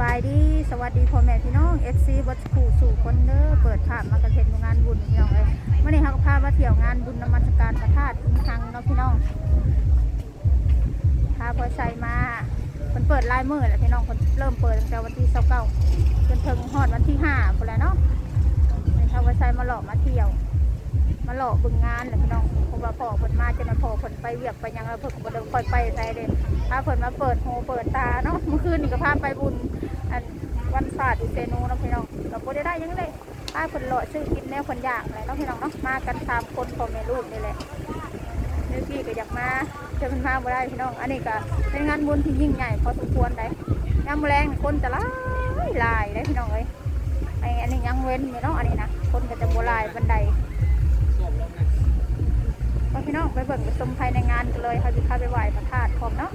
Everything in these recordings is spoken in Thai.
บายดีสวัสดีพ่อแม่พี่น้อง FC บัสคูสู่คนเด้อเปิดภาพมากระเทนงานบุญพี่น้องเลยเมื่อนี้เขาก็พามาเที่ยวงานบุญนมัสการพระธาตุอินทังเนาะพี่น้องพาพอใส่มาเพิ่นเปิดลายมือแหละพี่น้องเพิ่นเริ่มเปิดตั้งแต่วันที่29จนถึงฮอดวันที่5พุ่นแหละเนาะนี่พาพอใส่มาหลอกมาเที่ยว มาหล่อบึงงานแหละพี่น้องเพราะว่าพ่อเพิ่นมาจนมาพ่อเพิ่นไปเวียกไปยังแล้วเพิ่นก็บ่ได้ค่อยไปไสเด้พาเพิ่นมาเปิดหูเปิดตาเนาะเมื่อคืนนี่ก็พาไปบุญอันวันศาสตร์อุเซนเนะพี่น้องก็บ่ได้ได้ยังเลยพาเพิ่นเลาะซื้อกินแนวเพิ่นอยากแหละเนาะพี่น้องเนาะมากันสามคนพ่อแม่ลูกนี่แหละนึกพี่ก็อยากมาแต่เพิ่นมาบ่ได้พี่น้อง อันนี้ก็เป็นงานบุญที่ยิ่งใหญ่พอสมควรได้ยามมื้อแลงคนจะลายลายได้พี่น้องเอ้ยไอ้อันนี้ยังเว้นอยู่เนาะอันนี้นะคนก็จะบ่ลายบันได พี่น้องไปเบิ่งไปชมภายในงานกันเลยเขาจะพาไปไหว้พระธาตุพร้อมเนาะ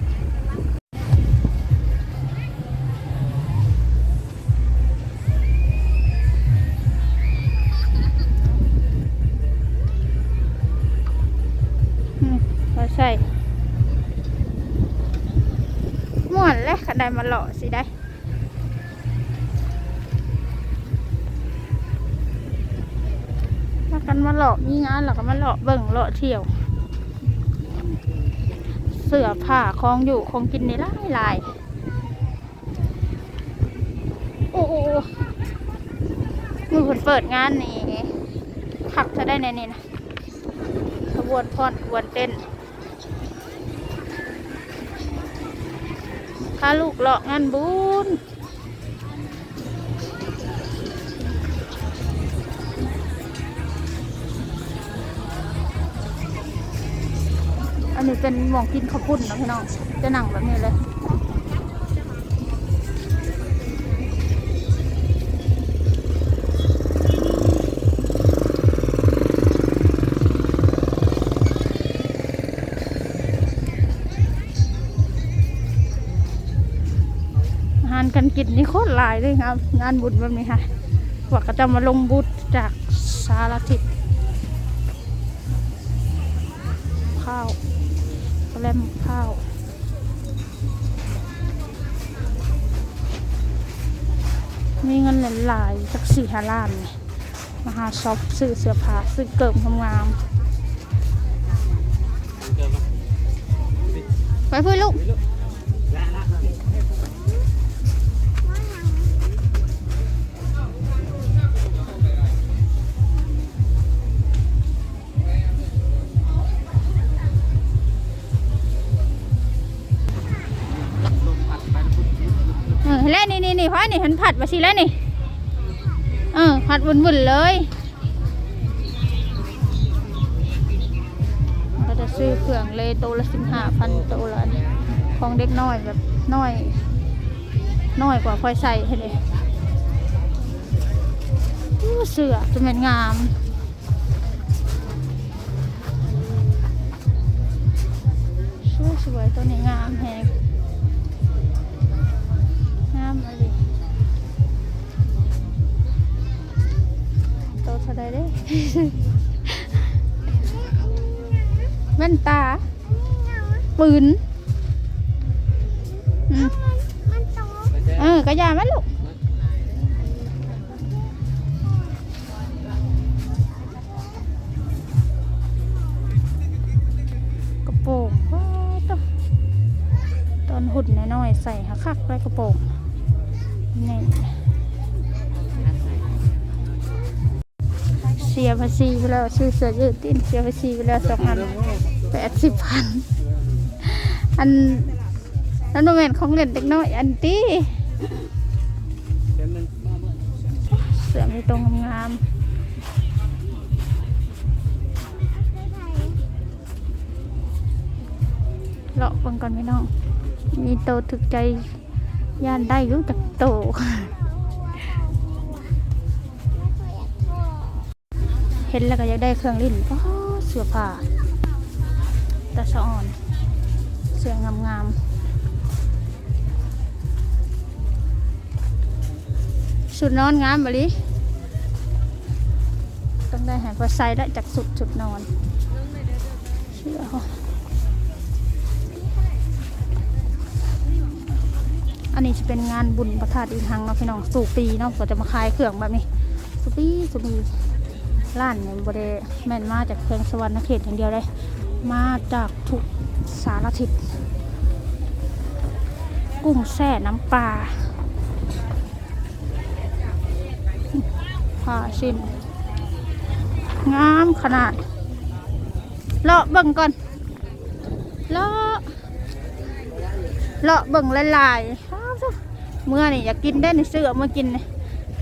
ใช่ม่วนเลยขันใดมาหล่อสิได้ นมาหลอกมีงานหรอกมาหลอกเบิ่งหลอกเที่ยว เสื้อผ้าของอยู่ของกินในหลายลายโอ้โหมือเพิ่นเปิดงานนี่ขับจะได้ในนี่นะขบวนพรขบวนเต้นพาลูกหลอกงานบุญ นนี้เป็นหมองกินข้าวปุ้นนะพี่น้อง จะหนังแบบนี้เลยาหารกันกินนี่โคตรหลายเลยครับ งานบุญแบบนี้ค่ะพวกก็จะมาลงบุญจากสารทิศข้าว แลมข้าวมีเงินหลายๆสักสี่ห้าล้านเนี่ยมาหาช็อปซื้อเสื้อผ้าซื้อเกิมงามๆไปเพื่อนลูก แล้วนี่นี่นี่พ่อนี่ฉันผัดมาสิแล้วนี่ เออผัดวุ่นวุ่นๆเลยเราจะซื้อเครื่องเลยโตวละสิบห้าพันโตวละนี่ของเด็กน้อยแบบน้อย น้อยกว่าพลอยใส่เลยเสือจะเป็นงามสวยๆตัวนี้งามแฮง เท่าไรเด้ แว่นตา ปืนอืมเออกระยามันลูกกระโปรงว้าวตวตอนหุ่นน้อยๆใส่หักคักไว้กระโปรงนี่ ภาษีไปแล้วซื้อเสือยืดติ้นเสียภาษีไปแล้วสองพันแปดสิบพันอันนั้นโนเมนของเล่นเด็กน้อยอันตี้เสือมีตรงงามเลาะเบังก่อนพี่น้อง มีโตถึกใจย่านได้รู้จักโต ห็นแล้วก็อยากได้เครื่องลิ้นก็เสื้อผ้าตาสะอ่อน เสื้องามๆสุดนอนงามบลิต้องได้หายพอใส่ได้จากสุดสุดนอนเสื้ออันนี้จะเป็นงานบุญประทาดอีกครั้งเนาะพี่น้องสู่ปีเนาะก็จะมาขายเครื่องแบบนี้สุปีสุปี ร้านเนี่ยบริแม่นมาจากเครื่องสวรรค์เขตอย่างเดียวเลยมาจากทุกสารทิศกุ้งแช่น้ำปลาผ้าสิ้นงามขนาด เลาะเบิ่งก่อน เลาะ เลาะเบิ่งลายๆอ้าวจ้ะเมื่อนี่อยากกินได้ในซื้อมากิน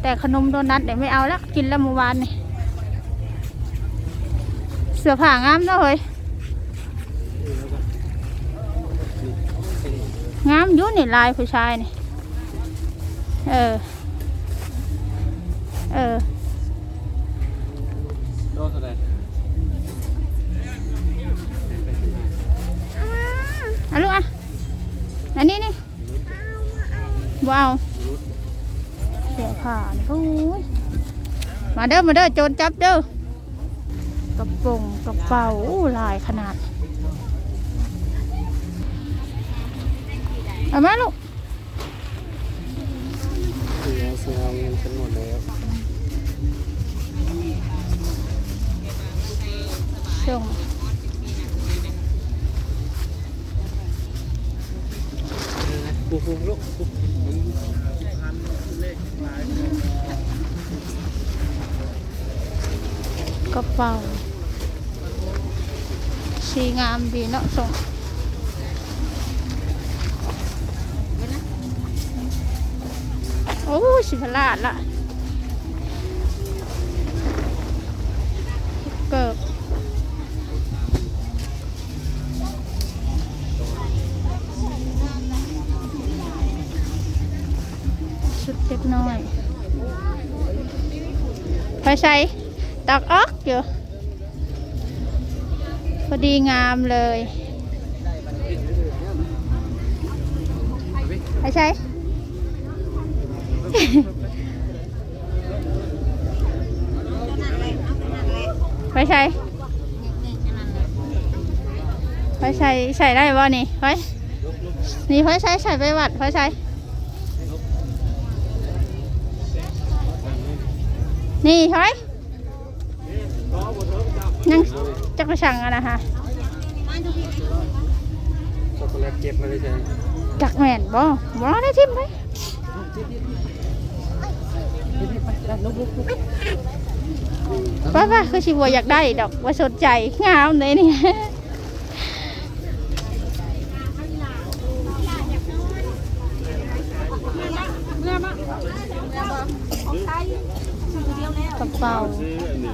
แต่ขนมโดนัทเดี๋ยวไม่เอาแล้ว กินแล้วเมื่อวานนี่ เสื้อผ้างามเนาะเฮ้ยงามยุ่นี่ลายผู้ชายนี่ เออ เออโลเท่าไรเอาลูกอะอันนี้นี่ว้าวเสียผ่านโอ้ยมาเด้อมาเด้อโจรจับเด้อ กระโปรงกระเป๋าอู้ลายขนาดเอามาลูกเสียเสียเอาเงินฉันหมดแล้วส่งปุ๊บปุ๊บลูกปุ๊บ กี่พันเลขหลายกระเป๋า สีงามดีเนาะส่งโอ้ยสิพลาดละเกิบสุดเล็กน้อย ไปใส่ตักออก อยู่ พอดีงามเลยไปใส่ไปใส่ไปใส่ใส่ได้บ่นี่ไปนี่ไปใส่ใส่ไปวัดไปใส่นี่ไป ยังจักรชังอะนะฮะช็อกโกแลตเก็บมาเลยใช่ไหมจักแม่นบ่บ่ได้ทิมไปป้าป้าคือชิบัวอยากได้ดอกว่าสนใจงามเลยนี่กระเป๋าซื้ออันนี้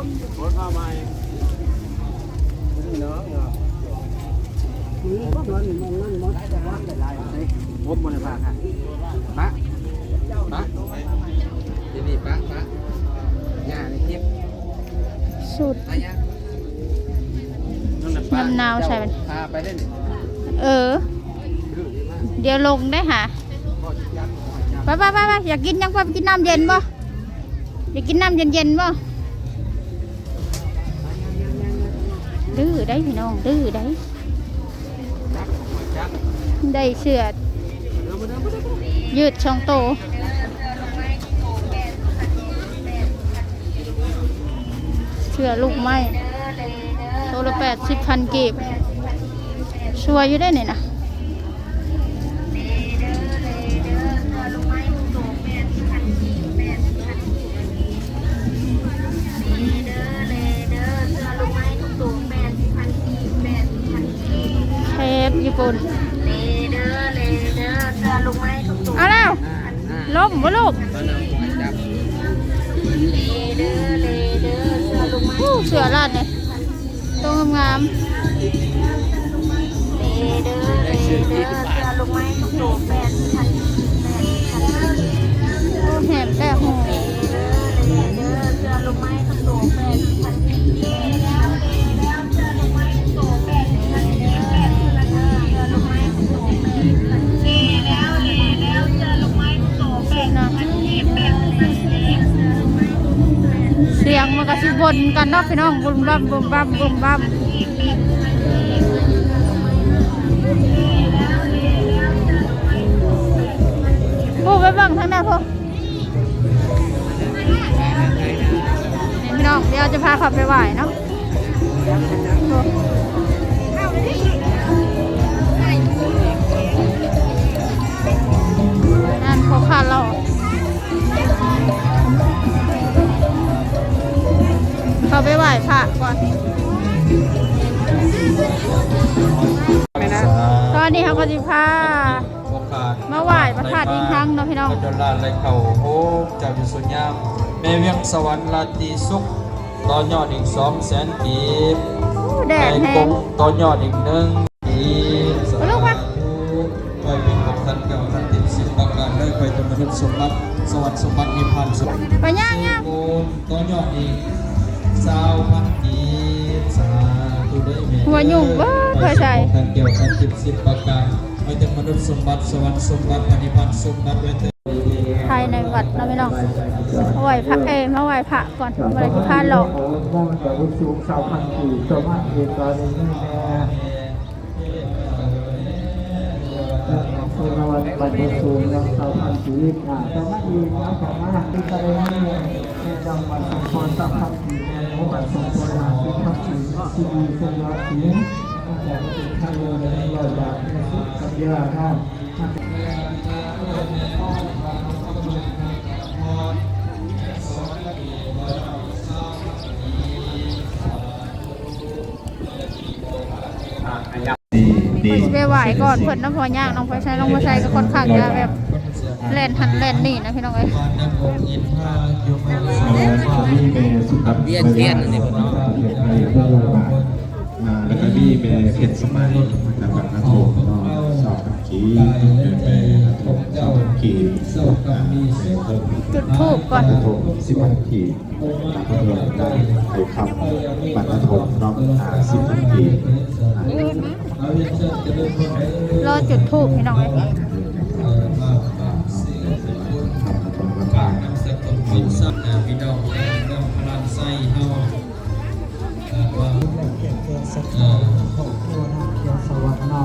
รถผ้าใหม่นี่เนาเนาะนี่ก็มันมันมันมันได้แต่ว่าแต่ลายเลยพบบนผ้าค่ะปะปะนี่นี่ปะปะย่านี่เก็บสุดอย่านั่นน่ะปะน้ำนาวใช่ไหมพาไปได้นี่เออ เดี๋ยวลงได้หาพ่ะยัดพ่ะยัดไปไปไปไปอยากกินยังไปไปกินน้ำเย็นบ่อยากกินน้ำเย็นเย็นบ่ ดื้อได้พี่น้องดื้อได้ได้เสื้อดยืดช่องโตเสื้อลูกไม้โตละแปดสิบพันกีบชัวยอยู่ได้เนี่ยนะ ญี่ปุ่นเอาแล้วอ่าล้มบ่ลูกตอนนั้นผมจับอู้เสือลาดเนี่ยตรงงามได้ซื้อที่บาทๆโบนกันเนาะพี่น้องบุ้มบัมบุ้มบัมบุ้มบัมเบิ่งทางหน้าพวกนี่พี่น้อง เดี๋ยวจะพาขับไปไหวเนาะนั่นพวกข้าเรา เข้าไปไหว้พระก่อนไม่นะตอนนี้เขาก็จะพาโอกาสมาไหว้พระธาตุอีกครั้งเนาะพี่น้องพระเจาลานไรเขาโอ้เจ้าอยู่สุญญามแม่เวียงสวรรค์ลาตรีสุขต่อยอดอีกสองแสนกีบแดดแห้กงงต่อยอดอีกหนึ่งกีบเอาลูกมาไปเป็นกับทันเก่าทันติดสิบประการเลยไปจนมนุษย์สมบัติสวรรค์สมบัตินิพพานสุขไปย่างย่างโกมต่อยอดอีก สาวพันกีบสาธุได้แม่หัวยุ่งเบ้อเคยใส่ทันเกี่ยวทันติดสิบประการไปจนมนุษย์สมบัติสวรรค์สมบัตินิพพานสมบัติไว้เถิดภายในวัดเนาะพี่น้องมาไหว้พระเอยมาไหว้พระก่อนมาไหว้ที่พานหลอก มองจากวิสูงสาวพันกี่ตัวมากเหตุการณ์นี้แน่ คือวันบันเทิงสูงยังสาวพันกี่อ่าแต่ไม่ดีนะแต่ว่าที่กรณีในจังหวัดสงขลาสาวพันกี่ในหมู่บ้านสงขลาที่พักกี่ที่ดีเสียยสีตั้งแต่เป็นข้าวเลยเราอยากในสุดกับยาท่าน พิ่นสิไปไหว้ก่อนเพิ่นน้ำพอย่างน้องไฟใช้น้องไฟใช้ก็ค่อนข้างจะแบบแล่นหันแล่นนี่นะพี่น้องเอ้ยเบี้ยเทียนนนี้ผมเนาะมาแล้วก็มีแม่เพชรสมัยแล้วก็นัทโทเนาะสอบขับขี่เป็นแม่นัทโทสอบขับขี่อ่าแม่เพิ่มจุดธูปก่อนนัทโทสิบพันขี่นัทโทได้ไข่คำบัตรนัทโทเนาะอ่าสิบพันขี รอจุดธูปพี่น้องเอ้ยครับขอบคุณครับสักคนกินซับนะพี่น้องน้ำพลังไส้เฮาว่าเอ่อสวัสดีนะ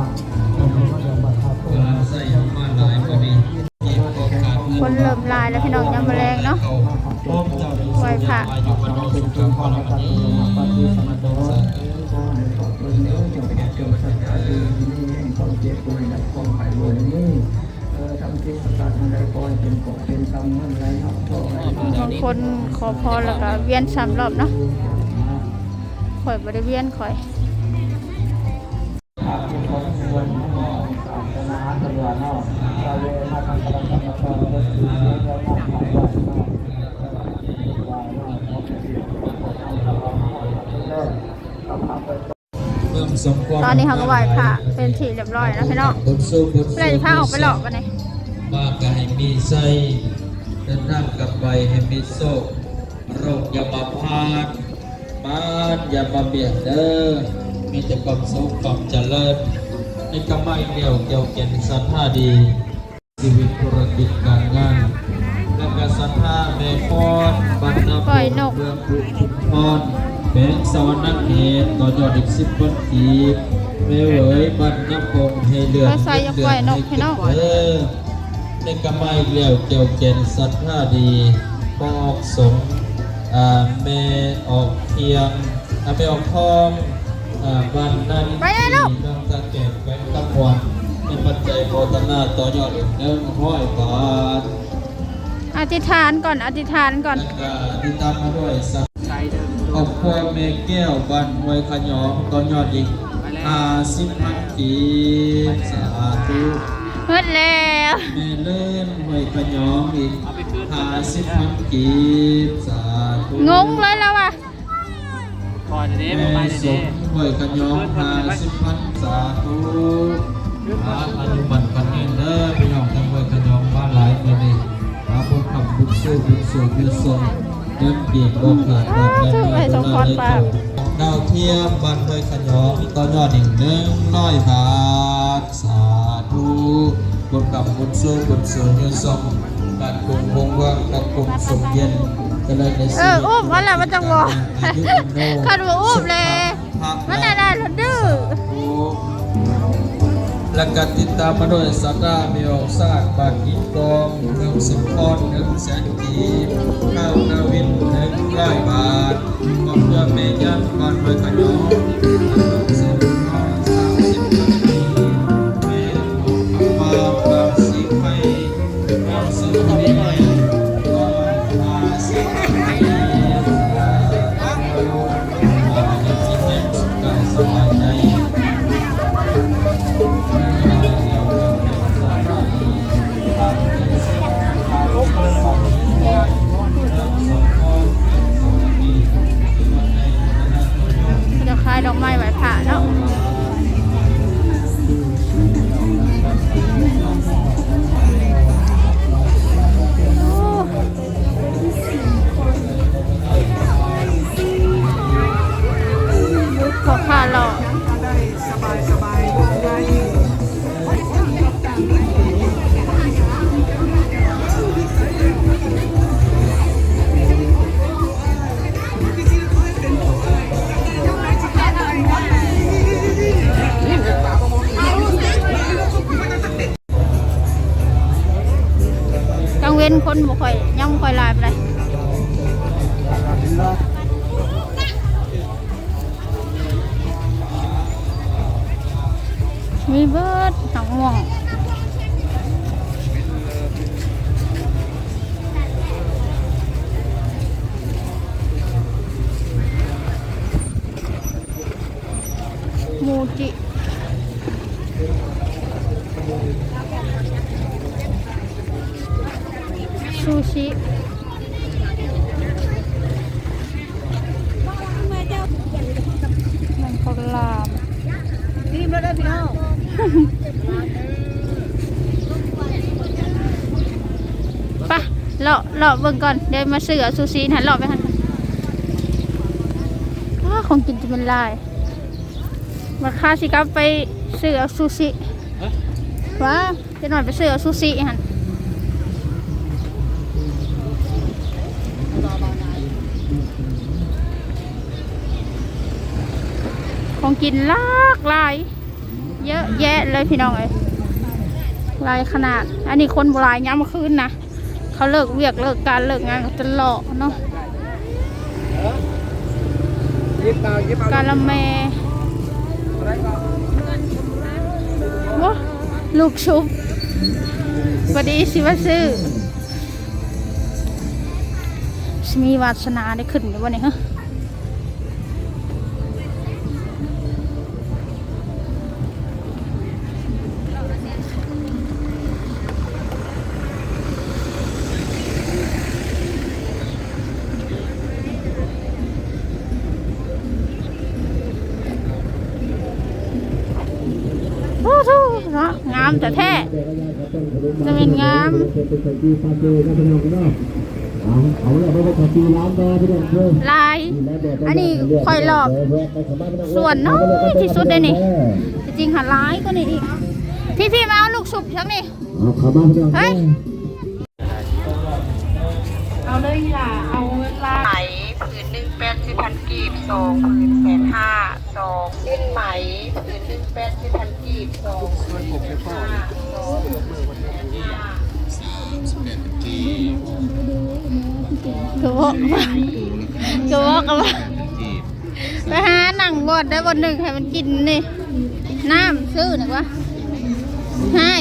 วันนี้ก็เดี๋ยวบัตรครับพลังไส้เฮามาหลายพอดีมีโอกาสคนเริ่มลายแล้วพี่น้องยามแมลงเนาะพร้ อมเจ้าอยู่ไหว้พระอยู่บนโลกสุขภาพดีบางคนขอพรแล้วก็เวียนสามรอบเนาะข่อยบริเวียนข่อย ตอนนี้เขาก็ไหว้พระเป็นที่เรียบร้อยแล้วพี่น้องบุญสู้บุญเลยจะพาออกไปหลอกกันเลยมากก็ให้มีไส้เดินนั่งกลับไปให้มีโซ่โรคอย่ามาพานมานอย่ามาเบียดเด้อมีแต่ความสุขความเจริญในกำไม่เดียวเกี่ยวเกียนสัทธาดีชีวิตธุรกิจการงานและก็สัทธาแม่พรบรรณปล่อยนกเมืองบุชุมพร แบงค์สวรรค์เขตต่อยอดอีกสิบคนกีบแม่เหวยบรรณพงษ์ให้เลือดว่าใส่อย่าปล่อยนกพี่น้องเออในกำไมเลี้ยวเกี่ยวเจนสัทธาดีปออกสงอ่าเมออกเทียงอ่าเมออกทองอ่าบ้านนั้นไปเลยลูกน้องตะเก็บแว้นตะควันในปัจจัยโพธนาต่อยอดอีกหนึ่งห้อยบาทอธิษฐานก่อนอธิษฐานก่อนแล้วก็ที่ตามมาด้วยสัก ครอบครัวเมแก้วบ้านห้วยขยองต่อยอดอีกห้าสิบพันกีบสาธุเฮ็ดแล้วแม่เล่นห้วยขยองอีกห้าสิบพันกีบสาธุงงเลยแล้วอะแม่สมห้วยขยองห้าสิบพันสาธุอาอายุบันปันเงินเด้อพี่น้องทั้งห้วยขยองบ้านหลายคนนี่อาบุญคำบุญสู้บุญสูบุญทรงเดินเปียกบ่ขาดบ่แม่นบ่ตลอดเลยดาวเทียมบ้านห้วยขยองต่อยอดอีกหนึ่งร้อยบาทสาธุบุญคำบุญสู้บุญสูบุญทรงบ้านกรุงวงว่างกับกรุงสมเย็นเจริญในเอสิ่องอุ้มมันแหละมันจังบอกขันว่าอุ้มเลยมันน่าได้รถดื้อ และกติดตามมาโดยสัตรามีออกซากบาทกินกองหนึ่งสิบพอนหนึ่งแสนกีบข้าวนาวินหนึ่งร้อยบาทขอบคุณเมยันก่อนไว้ขยอหนึ่ง คนบ่ค่อยยังบ่ค่อยหลายไปเลยมีเบิดหนังม่วงมูจิ ซูชิมันฝรั่งรีบแล้วได้พี่น้องไปะเลาะเลาะเบิ่งก่อน เดี๋ยวมาซื้อเอาซูชิหันเลาะไปหันอ้าของกินจะเป็นลายมาค่าสิครับไปซื้อเอาซูชิว้าจะหน่อยไปซื้อเอาซูชิหัน ของกินลากลาย เยอะแยะเลยพี่น้องเอ้ยลายขนาด อันนี้คนโบราณย้ำมาคืนนะเขาเลิกเวียกเลิกการเลิกงานจะหล่อเนาะกาละแมวะลูกชุบพอดีสิว่าซื้อมีวาสนาได้ขึ้นหรือวะเนี่ยฮะามแต่แท้จะเป็นงามลยไม่ต้องามลาย อันนี้ค่อยหลอก ส่วนน้อยที่สุดเลยนี่จริงๆหาร้ายก็นี่อีกพี่พี่มาเอาลูกชุบทั้งนี่เอาเข้ามาพี่น้องเฮ้ยเอาเลยค่ะ พันกีบสองผืนแสนห้าสองเส้นไหมผืนหนึ่งแปดสิบพันกีบสองผืนแสนห้าสองผืนแสนห้าก็บอกก็บอกกันว่าไปหาหนังบดได้บทหนึ่งให้มันกินนี่ น้ำซื้อหนึ่งวะให้